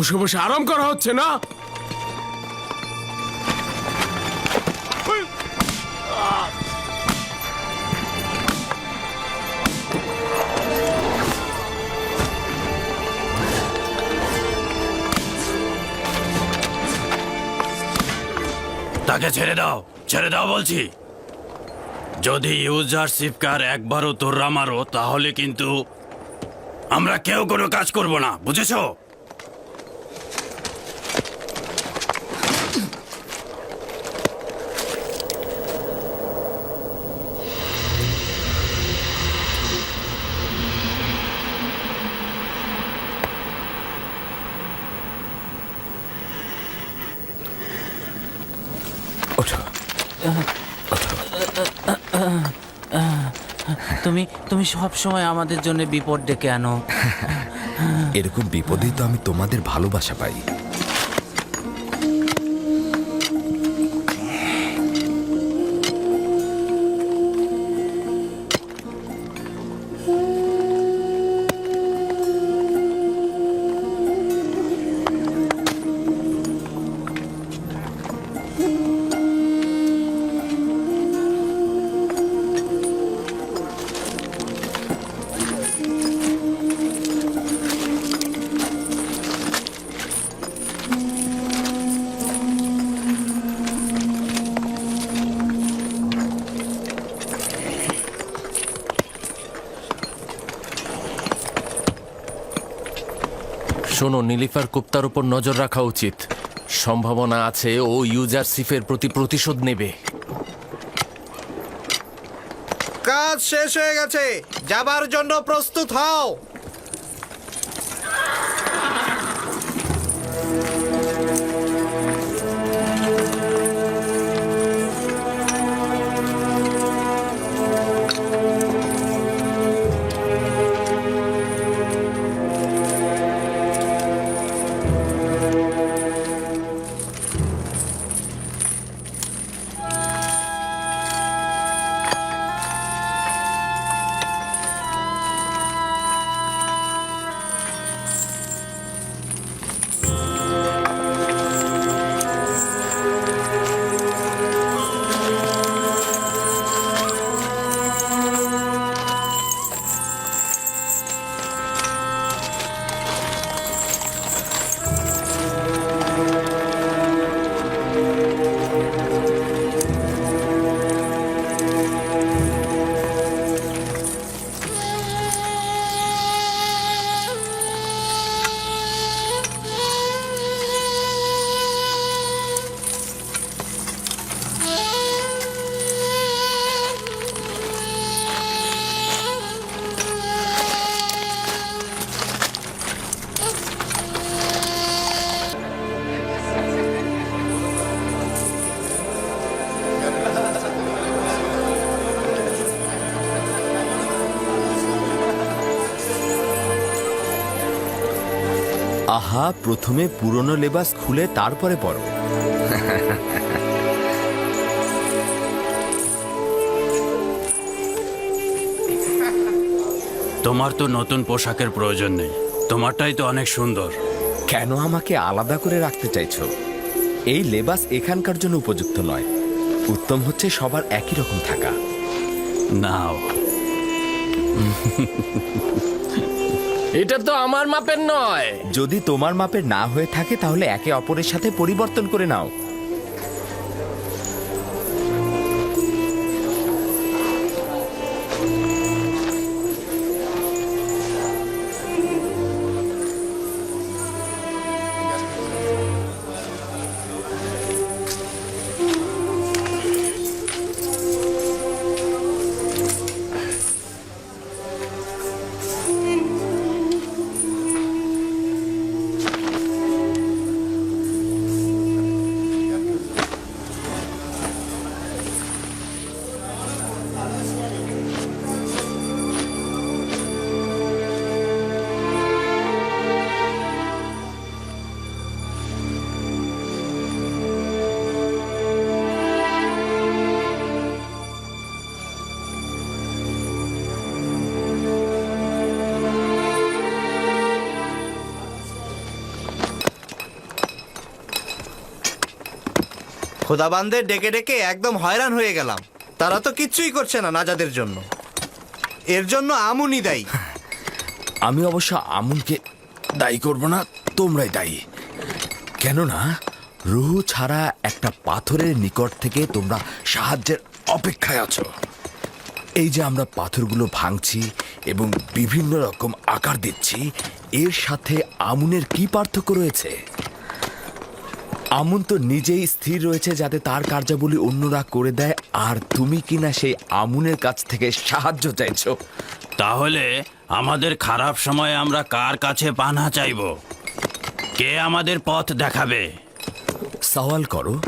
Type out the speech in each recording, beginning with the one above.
বসে বসে আরাম করা হচ্ছে না? তাকে ছেড়ে দাও ছেড়ে দাও বলছি। যদি ইউজার সিপকার একবারও তোররা মারো, তাহলে কিন্তু আমরা কেউ কোনো কাজ করব না, বুঝেছ? তুমি তুমি সব সময় আমাদের জন্য বিপদ ডেকে আনো। এরকম বিপদেই তো আমি তোমাদের ভালোবাসা পাই। শোনো, নীলিফার কুপ্তার উপর নজর রাখা উচিত। সম্ভাবনা আছে ও ইউজার সিফের প্রতি প্রতিশোধ নেবে। কাজ শেষ হয়ে গেছে। যাবার জন্য প্রস্তুত হও। আহা প্রথমে পুরনো লেবাস খুলে তারপরে পড়ো তোমার তো নতুন পোশাকের প্রয়োজন নেই। তোমারটাই তো অনেক সুন্দর। কেন আমাকে আলাদা করে রাখতে চাইছো? এই লেবাস এখানকার জন্য উপযুক্ত নয়। উত্তম হচ্ছে সবার একই রকম থাকা। নাও। এটা তো আমার মাপের নয়। যদি তোমার মাপের না হয়ে থাকে, তাহলে একে অপরের সাথে পরিবর্তন করে নাও। খোদাবানদের ডেকে ডেকে একদম হয়রান হয়ে গেলাম। তারা তো কিচ্ছুই করছে না নাজাদের জন্য। এর জন্য আমুনি দায়ী। আমি অবশ্য আমুনকে দায়ী করব না, তোমরাই দায়ী। কেননা, রুহু ছাড়া একটা পাথরের নিকট থেকে তোমরা সাহায্যের অপেক্ষায় আছো। এই যে আমরা পাথরগুলো ভাঙছি এবং বিভিন্ন রকম আকার দিচ্ছি, এর সাথে আমুনের কি পার্থক্য রয়েছে? আমুন তো নিজেই স্থির রয়েছে যাতে তার কার্যাবলী অন্যরা করে দেয় আর তুমি কিনা সেই আমুনের কাছ থেকে সাহায্য চাইছো। তাহলে আমাদের খারাপ সময়ে আমরা কার কাছে পানা চাইব? কে আমাদের পথ দেখাবে? সওয়াল করো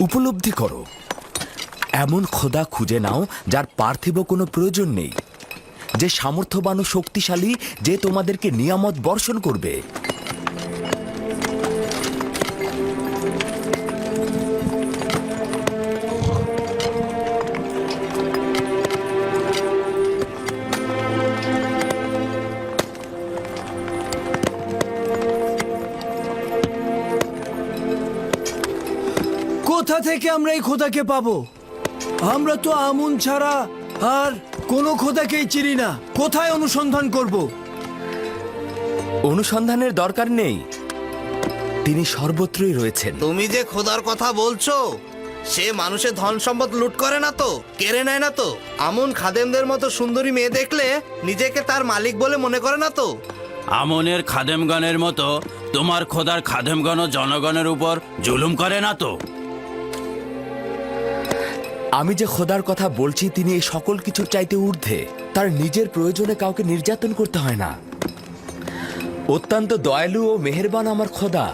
উপলব্ধি করো। এমন খোদা খুঁজে নাও যার পার্থিব কোনো প্রয়োজন নেই। যে সামর্থ্যবান ও শক্তিশালী যে তোমাদেরকে নিয়ামত বর্ষণ করবে। কোথা থেকে আমরা এই খোদাকে পাবো। আমরা তো আমুন ছাড়া আর কোনো খোদাকেই চিনি না। কোথায় অনুসন্ধান করব? অনুসন্ধানের দরকার নেই। তিনি সর্বত্রই রয়েছেন। তুমি যে খোদার কথা বলছো সে মানুষের ধন সম্পদ লুট করে না তো কেড়ে নেয় না তো। আমন খাদেমদের মতো সুন্দরী মেয়ে দেখলে নিজেকে তার মালিক বলে মনে করে না তো? আমনের খাদেমগণের মতো তোমার খোদার খাদেমগণ জনগণের উপর জুলুম করে না তো? আমি যে খোদার কথা বলছি, তিনি এই সকল কিছুর চাইতে ঊর্ধ্বে। তার নিজের প্রয়োজনে কাউকে নির্যাতন করতে হয় না। অত্যন্ত দয়ালু ও মেহেরবান আমার খোদা।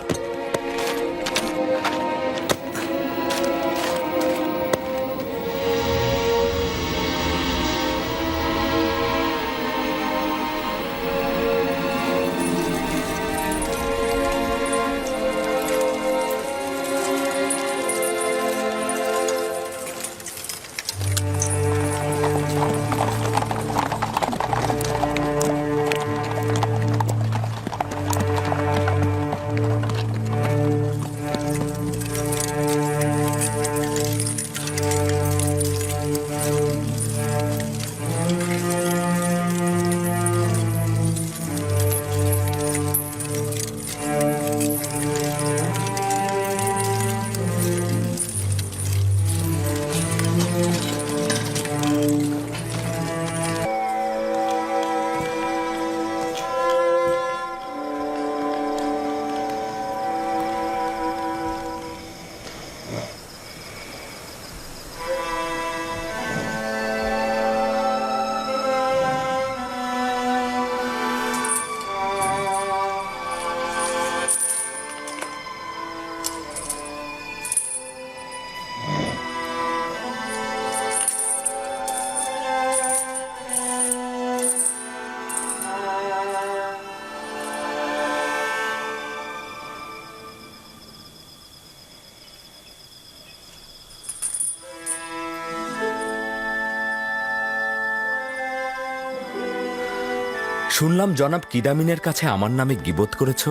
শুনলাম জনাব কিদামিনের কাছে আমার নামে গিবোধ করেছ।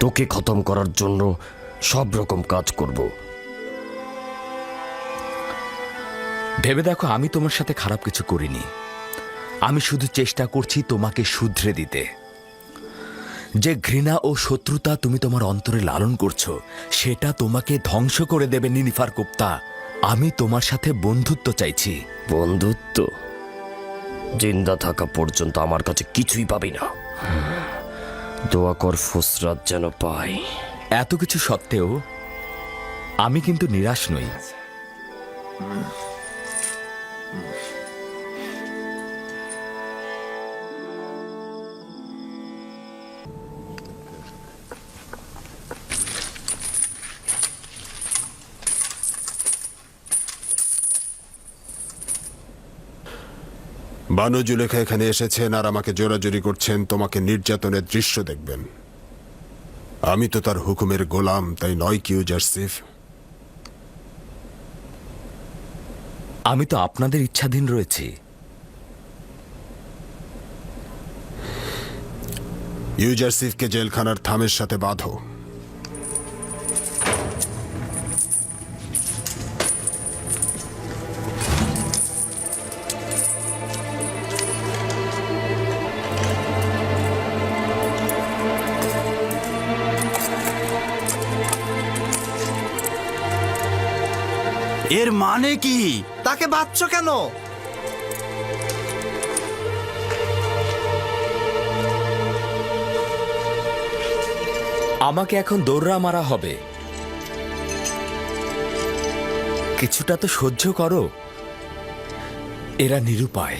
তোকে খতম করার জন্য সব রকম কাজ করব। ভেবে দেখো আমি তোমার সাথে খারাপ কিছু করিনি। আমি শুধু চেষ্টা করছি তোমাকে শুধরে দিতে। যে ঘৃণা ও শত্রুতা তুমি তোমার অন্তরে লালন করছ সেটা তোমাকে ধ্বংস করে দেবে নিনিফার কুপ্তা। আমি তোমার সাথে বন্ধুত্ব চাইছি। বন্ধুত্ব? জিন্দা থাকা পর্যন্ত আমার কাছে কিছুই পাবি না। দোয়া কর ফুসরাত যেন পাই। এত কিছু সত্ত্বেও আমি কিন্তু নিরাশ নই। বানু জুলেখা এখানে এসেছেন আর আমাকে জোরাজুরি করছেন। তোমাকে নির্যাতনের দৃশ্য দেখবেন। আমি তো তার হুকুমের গোলাম তাই নয় কি ইউজারসিফ আমি তো আপনাদের ইচ্ছাধীন রয়েছি। ইউজারসিফকে জেলখানার থামের সাথে বাঁধো। এর মানে কি? তাকে বাঁচছ কেন? আমাকে এখন দৌড়া মারা হবে। কিছুটা তো সহ্য করো। এরা নিরুপায়।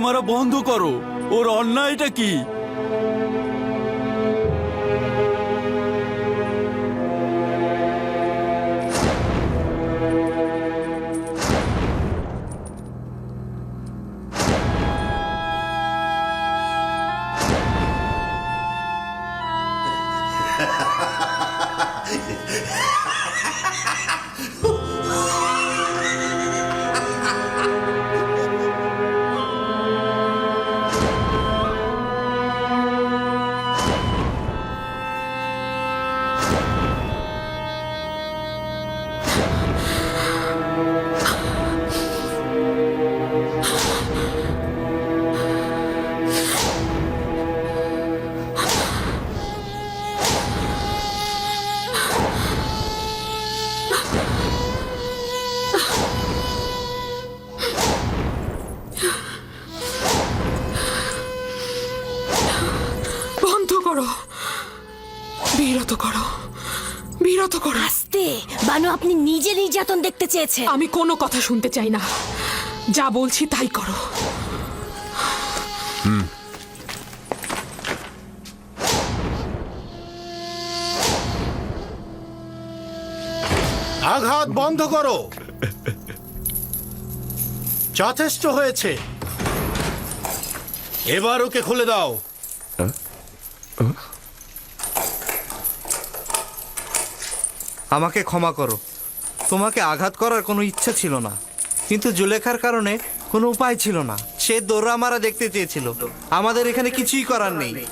মারা বন্ধ করো। ওর অন্যায়টা কি? বন্ধ করো। বিরত করো। বিরত করো। আস্তে। বানু আপনি নিজে নির্যাতন দেখতে চেয়েছেন। আমি কোনো কথা শুনতে চাই না। যা বলছি তাই করো। আঘাত বন্ধ করো। যথেষ্ট হয়েছে। এবার ওকে খুলে দাও। আমাকে ক্ষমা করো। তোমাকে আঘাত করার কোনো ইচ্ছা ছিল না। কিন্তু জুলেখার কারণে কোনো উপায় ছিল না। সে দৌড়া মারা দেখতে চেয়েছিল। আমাদের এখানে কিছুই করার নেই।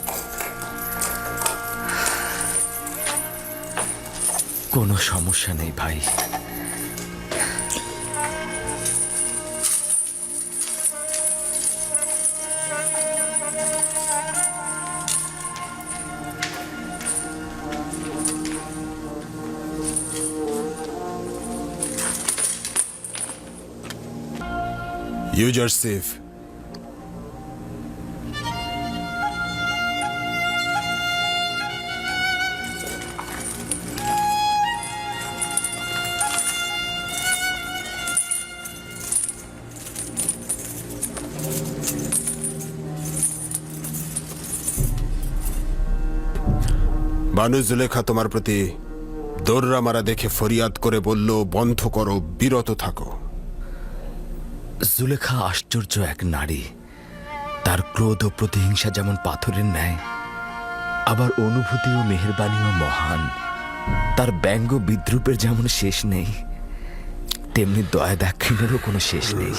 কোনো সমস্যা নেই ভাই। ইউজারসিফ বানু জুলেখা তোমার প্রতি দৌড়া মারা দেখে ফরিয়াদ করে বলল, বন্ধ করো, বিরত থাকো। জুলেখা আশ্চর্য এক নারী। তার ক্রোধ ও প্রতিহিংসা যেমন পাথরের ন্যায় আবার অনুভূতি ও মেহেরবানিও মহান। তার ব্যঙ্গ বিদ্রুপের যেমন শেষ নেই তেমনি দয়া দাক্ষিণ্যেরও কোনো শেষ নেই।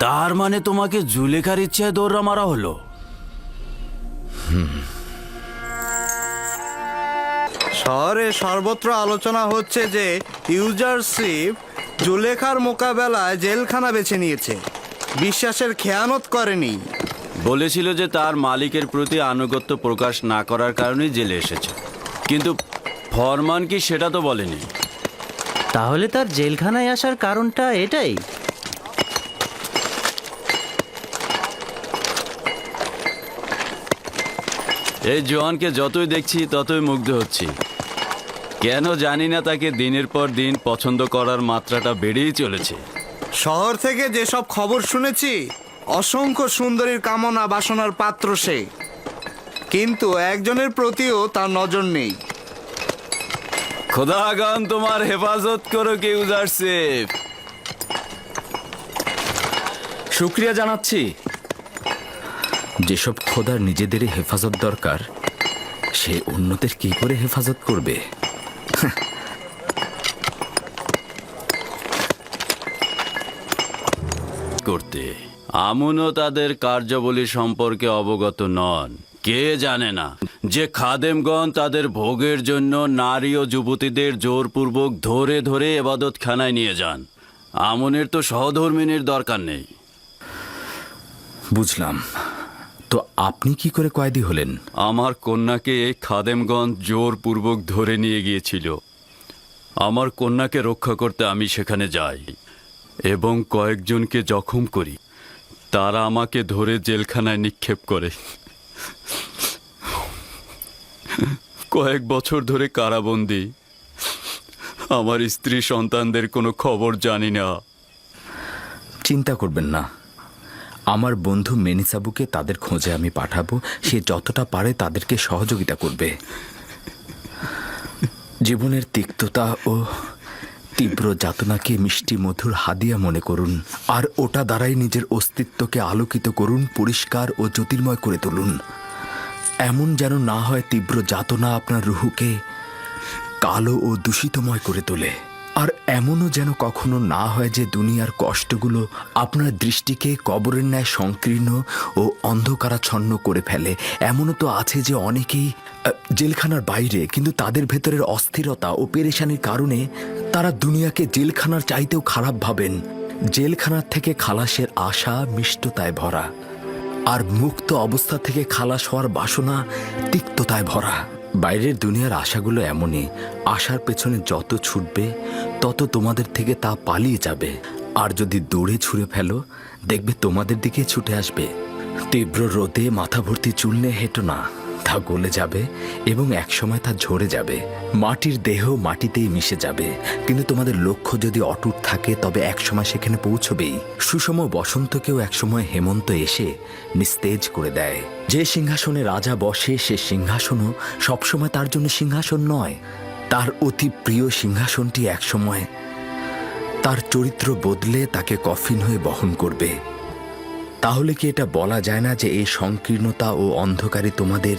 তার মানে তোমাকে জুলেখার ইচ্ছায় দৌড়া মারা হলো? শহরে সর্বত্র আলোচনা হচ্ছে যে ইউজারশিপ জুলেখার মোকাবেলায় জেলখানা বেছে নিয়েছে। বিশ্বাসের খেয়ানত করেনি। বলেছিল যে তার মালিকের প্রতি আনুগত্য প্রকাশ না করার কারণেই জেলে এসেছে। কিন্তু ফরমান কি সেটা তো বলেনি। তাহলে তার জেলখানায় আসার কারণটা এটাই। এই জোয়ানকে যতই দেখছি ততই মুগ্ধ হচ্ছি। কেন জানি না তাকে দিনের পর দিন পছন্দ করার মাত্রাটা বেড়েই চলেছে। শহর থেকে যেসব খবর শুনেছি অসংখ্য সুন্দরীর কামনা বাসনার পাত্র সে। কিন্তু একজনের প্রতিও তার নজর নেই। খোদাগান তোমার হেফাজত করো কে ইউজারশিপ শুক্রিয়া জানাচ্ছি। যেসব খোদার নিজেদের হেফাজত দরকার সে অন্যদের কি করে হেফাজত করবে? করতে। আমুনও তাদের কার্যাবলী সম্পর্কে অবগত নন। কে জানে না যে খাদেমগণ তাদের ভোগের জন্য নারী ও যুবতীদের জোরপূর্বক ধরে ধরে এবাদতখানায় নিয়ে যান। আমনের তো সহধর্মিনীর দরকার নেই। বুঝলাম। তো আপনি কি করে কয়েদি হলেন? আমার কন্যাকে এই খাদেমগঞ্জ জোরপূর্বক ধরে নিয়ে গিয়েছিল। আমার কন্যাকে রক্ষা করতে আমি সেখানে যাই এবং কয়েকজনকে জখম করি। তারা আমাকে ধরে জেলখানায় নিক্ষেপ করে। কয়েক বছর ধরে কারাবন্দি। আমার স্ত্রী সন্তানদের কোনো খবর জানি না। চিন্তা করবেন না। আমার বন্ধু মেনিসাবুকে তাদের খোঁজে আমি পাঠাবো। সে যতটা পারে তাদেরকে সহযোগিতা করবে। জীবনের তিক্ততা ও তীব্র যাতনাকে মিষ্টি মধুর হাদিয়া মনে করুন। আর ওটা দ্বারাই নিজের অস্তিত্বকে আলোকিত করুন, পরিষ্কার ও জ্যোতির্ময় করে তুলুন। এমন যেন না হয় তীব্র যাতনা আপনার রুহুকে কালো ও দূষিতময় করে তোলে। আর এমনও যেন কখনো না হয় যে দুনিয়ার কষ্টগুলো আপনার দৃষ্টিকে কবরের ন্যায় সংকীর্ণ ও অন্ধকারাচ্ছন্ন করে ফেলে। এমনও তো আছে যে অনেকেই জেলখানার বাইরে, কিন্তু তাদের ভেতরের অস্থিরতা ও পেরেশানির কারণে তারা দুনিয়াকে জেলখানার চাইতেও খারাপ ভাবেন। জেলখানার থেকে খালাসের আশা মিষ্টতায় ভরা। আর মুক্ত অবস্থা থেকে খালাস হওয়ার বাসনা তিক্ততায় ভরা। বাইরের দুনিয়ার আশাগুলো এমনই, আশার পেছনে যত ছুটবে, তত তোমাদের থেকে তা পালিয়ে যাবে। আর যদি দৌড়ে ছুঁড়ে ফেলো, দেখবে তোমাদের দিকে ছুটে আসবে। তীব্র রোদে মাথা ভর্তি চুল নিয়ে হেঁটো না। তা গলে যাবে এবং একসময় তা ঝরে যাবে। মাটির দেহ মাটিতেই মিশে যাবে। কিন্তু তোমাদের লক্ষ্য যদি অটুট থাকে, তবে একসময় সেখানে পৌঁছবেই। সুষম বসন্তকেও একসময় হেমন্ত এসে নিস্তেজ করে দেয়। যে সিংহাসনে রাজা বসে, সে সিংহাসনও সবসময় তার জন্য সিংহাসন নয়। তার অতি প্রিয় সিংহাসনটি একসময় তার চরিত্র বদলে তাকে কফিন হয়ে বহন করবে। তাহলে কি এটা বলা যায় না যে এই সংকীর্ণতা ও অন্ধকারে তোমাদের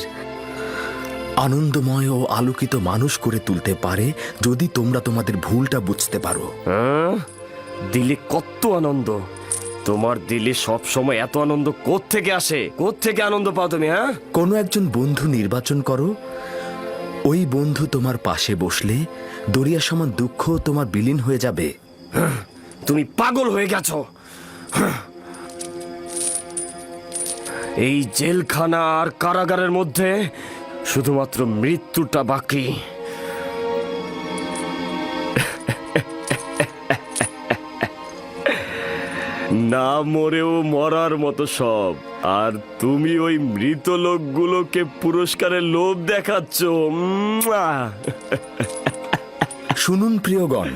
আনন্দময় ও আলোকিত মানুষ করে তুলতে পারে যদি তোমরা তোমাদের ভুলটা বুঝতে পারো? হ্যাঁ? দিলে কত আনন্দ। তোমার দিলে সব সময় এত আনন্দ থেকে আসে? থেকে আনন্দ পাও তুমি হ্যাঁ? কোনো একজন বন্ধু নির্বাচন করো। ওই বন্ধু তোমার পাশে বসলে দরিয়া সমান দুঃখ তোমার বিলীন হয়ে যাবে। তুমি পাগল হয়ে গেছো। এই জেলখানা আর কারাগারের মধ্যে শুধুমাত্র মৃত্যুটা বাকি। না মরেও মরার মতো সব। আর তুমি ওই মৃত লোকগুলোকে পুরস্কারের লোভ দেখাচ্ছ। শুনুন প্রিয়গণ,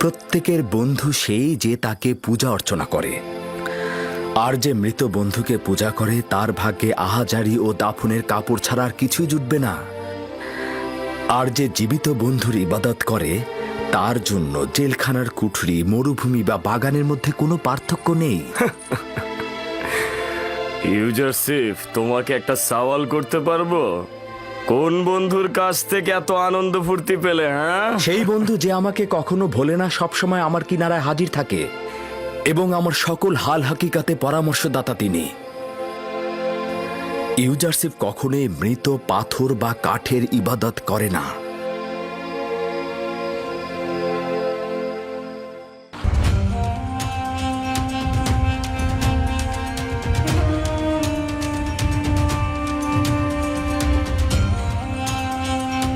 প্রত্যেকের বন্ধু সেই যে তাকে পূজা অর্চনা করে। আর যে মৃত বন্ধুকে পূজা করে তার ভাগ্যে আহাজারি ও দাফনের কাপড় ছাড়া আর কিছুই জুটবে না। আর যে জীবিত বন্ধুর ইবাদত করে তার জন্য জেলখানার কুঠরি মরুভূমি বা বাগানের মধ্যে কোনো পার্থক্য নেই। ইউজারসিফ তোমাকে একটা সওয়াল করতে পারব? কোন বন্ধুর কাছ থেকে এত আনন্দ ফুর্তি পেলে হ্যাঁ? সেই বন্ধু যে আমাকে কখনো ভোলে না সবসময় আমার কিনারায় হাজির থাকে। এবং আমার সকল হাল হাকিকাতে পরামর্শদাতা তিনি। ইউজারশিপ কখনোই মৃত পাথর বা কাঠের ইবাদত করে না।